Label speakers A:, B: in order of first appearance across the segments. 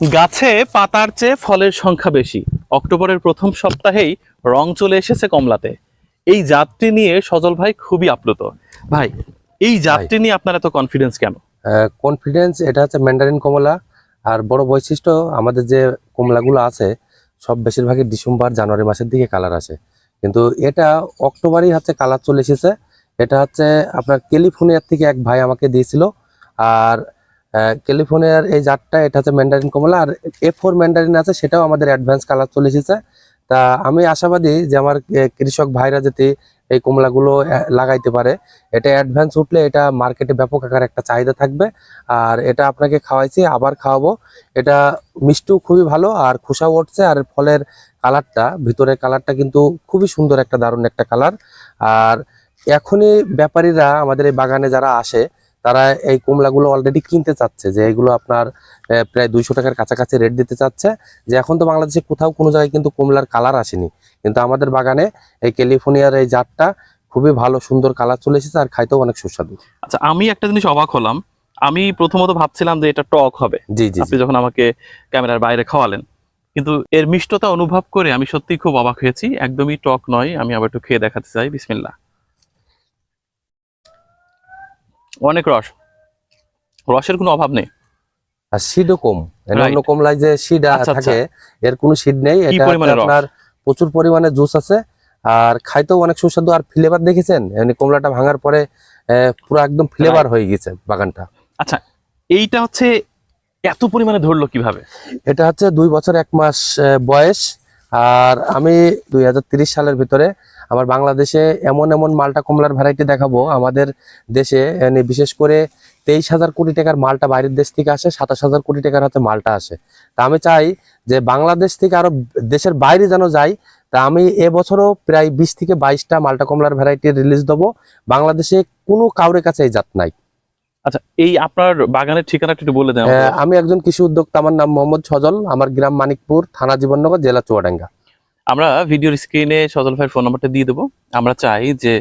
A: গাছে পাতার চেয়ে ফলের সংখ্যা বেশি। অক্টোবরের প্রথম সপ্তাহেই রং চলে এসেছে কমলাতে। এই জাতটি নিয়ে সজল ভাই খুবই আপ্লুত। ভাই এই জাতটি নিয়ে আপনার এত কনফিডেন্স কেন?
B: কনফিডেন্স এটা হচ্ছে ম্যান্ডারিন কমলা। আর বড় বৈশিষ্ট্য আমাদের যে কমলাগুলো আছে সব বেশিরভাগই ডিসেম্বর জানুয়ারি মাসের দিকে কালার আসে। কিন্তু এটা অক্টোবরই হচ্ছে কালার চলে এসেছে। এটা হচ্ছে আপনার ক্যালিফোর্নিয়ার থেকে এক ভাই আমাকে দিয়েছিল। আর ক্যালিফোর্নিয়ার এই জাতটা, এটা হচ্ছে ম্যান্ডারিন কমলা, আর এ ফোর ম্যান্ডারিন আছে, সেটাও আমাদের অ্যাডভান্স কালার চলে এসেছে। তা আমি আশাবাদী যে আমার কৃষক ভাইরা যাতে এই কমলাগুলো লাগাইতে পারে। এটা অ্যাডভান্স উঠলে এটা মার্কেটে ব্যাপক আকার একটা চাহিদা থাকবে। আর এটা আপনাকে খাওয়াইছি, আবার খাওয়াবো। এটা মিষ্টিও খুবই ভালো, আর খোসাও উঠছে, আর ফলের কালারটা ভিতরের কালারটা কিন্তু খুবই সুন্দর একটা দারুণ একটা কালার আর এখনই ব্যাপারীরা আমাদের এই বাগানে যারা আসে তারা এই কমলাগুলো অলরেডি কিনতে চাচ্ছে যে এগুলো আপনার প্রায় দুইশো টাকার কাছাকাছি রেট দিতে চাচ্ছে যে এখন তো বাংলাদেশে কোথাও কোনো জায়গায় কিন্তু কমলার কালার আসেনি। কিন্তু আমাদের বাগানে এই ক্যালিফোর্নিয়ার এই জাতটা খুবই ভালো সুন্দর কালার চলে এসেছে আর খাইতেও অনেক সুস্বাদু।
A: আচ্ছা আমি একটা জিনিস অবাক হলাম। আমি প্রথমত ভাবছিলাম যে এটা টক হবে।
B: জি জি
A: আপনি যখন আমাকে ক্যামেরার বাইরে খাওয়ালেন কিন্তু এর মিষ্টতা অনুভব করে আমি সত্যি খুব অবাক হয়েছি। একদমই টক নয় আমি আবার একটু খেয়ে দেখাতে চাই। বিসমিল্লা অনেক রস। রসের কোনো অভাব নেই।
B: আর সিডও কম। অন্য কমলায় যে সিড
A: আচ্ছা,
B: থাকে এর কোনো সিড নেই। এটা? আপনার প্রচুর পরিমাণে জুস আছে। আর খাইতেও অনেক সুস্বাদু। আর ফ্লেভার দেখেছেন? মানে কমলাটা ভাঙার পরে পুরো একদম ফ্লেভার হয়ে গেছে বাগানটা।
A: আচ্ছা এইটা হচ্ছে এত পরিমাণে ধরলো কীভাবে?
B: এটা হচ্ছে দুই বছর এক মাস বয়স। আর আমি দুই সালের ভিতরে আমার বাংলাদেশে এমন এমন মালটা কমলার ভ্যারাইটি দেখাবো। আমাদের দেশে বিশেষ করে তেইশ হাজার কোটি টাকার মালটা বাইরের দেশ থেকে আসে সাতাশ হাজার কোটি টাকার হাতে মালটা আসে। তা আমি চাই যে বাংলাদেশ থেকে আরও দেশের বাইরে যেন যাই তা আমি এবছরও প্রায় বিশ থেকে বাইশটা মালটা কমলার ভ্যারাইটি রিলিজ দেবো। বাংলাদেশে কোনো কাউরের কাছে এই জাত নাই।
A: আচ্ছা এই আপনার বাগানের ঠিকানাটা একটু বলে দেন
B: আমি একজন কৃষি উদ্যোক্তা আমার নাম মোহাম্মদ সজল আমার গ্রাম মানিকপুর থানা জীবননগর জেলা চুয়াডাঙ্গা।
A: আমরা ভিডিওর স্ক্রিনে সজল ভাইয়ের ফোন নাম্বারটা দিয়ে দেবো। আমরা চাই যে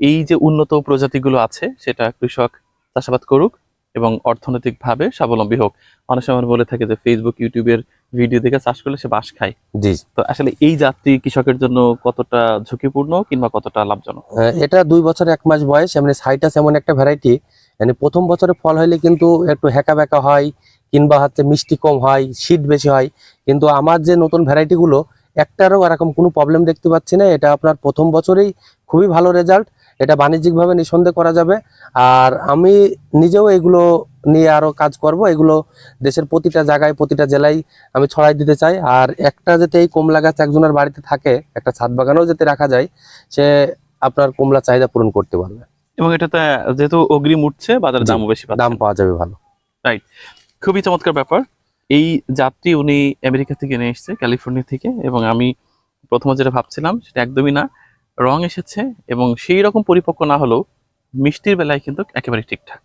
A: এই যে উন্নত প্রজাতিগুলো আছে সেটা কৃষক চাষাবাদ করুক এবং অর্থনৈতিকভাবে স্বাবলম্বী হোক। অনেক সময় বলে থাকে যে ফেসবুক ইউটিউবের ভিডিও দেখে চাষ করলে সে বাস খায়।
B: জি।
A: তো আসলে এই জাতটি কৃষকের জন্য কতটা ঝুঁকিপূর্ণ কিংবা কতটা লাভজনক?
B: এটা দুই বছর এক মাস বয়স এমনি সাইটাস এমন একটা ভ্যারাইটি মানে প্রথম বছরে ফল হইলে কিন্তু একটু হ্যাকা ব্যাকা হয় কিংবা হচ্ছে মিষ্টি কম হয় শীত বেশি হয়। কিন্তু আমার যে নতুন ভ্যারাইটিগুলো একটারও এরকম কোনো প্রবলেম দেখতে পাচ্ছি না। এটা আপনার প্রথম বছরেই খুবই ভালো রেজাল্ট এটা বাণিজ্যিকভাবে নিঃসন্দেহ করা যাবে। আর আমি নিজেও এগুলো নিয়ে আরও কাজ করব। এগুলো দেশের প্রতিটা জায়গায় প্রতিটা জেলায় আমি ছড়াই দিতে চাই। আর একটা যাতে এই কমলা গাছ একজনের বাড়িতে থাকে একটা ছাদ বাগানেও যাতে রাখা যায় সে আপনার কমলা চাহিদা পূরণ করতে পারবে।
A: এবং এটাতে যেহেতু অগ্রিম উঠছে বাজারে দামও বেশি
B: দাম পাওয়া যাবে ভালো।
A: রাইট খুবই চমৎকার ব্যাপার। এই জাতটি উনি আমেরিকা থেকে এনে এসছে, ক্যালিফোর্নিয়া থেকে, এবং আমি প্রথমে যেটা ভাবছিলাম সেটা একদমই না, রং এসেছে, এবং সেই রকম পরিপক্ক না হলেও মিষ্টির বেলায় কিন্তু একেবারে ঠিকঠাক।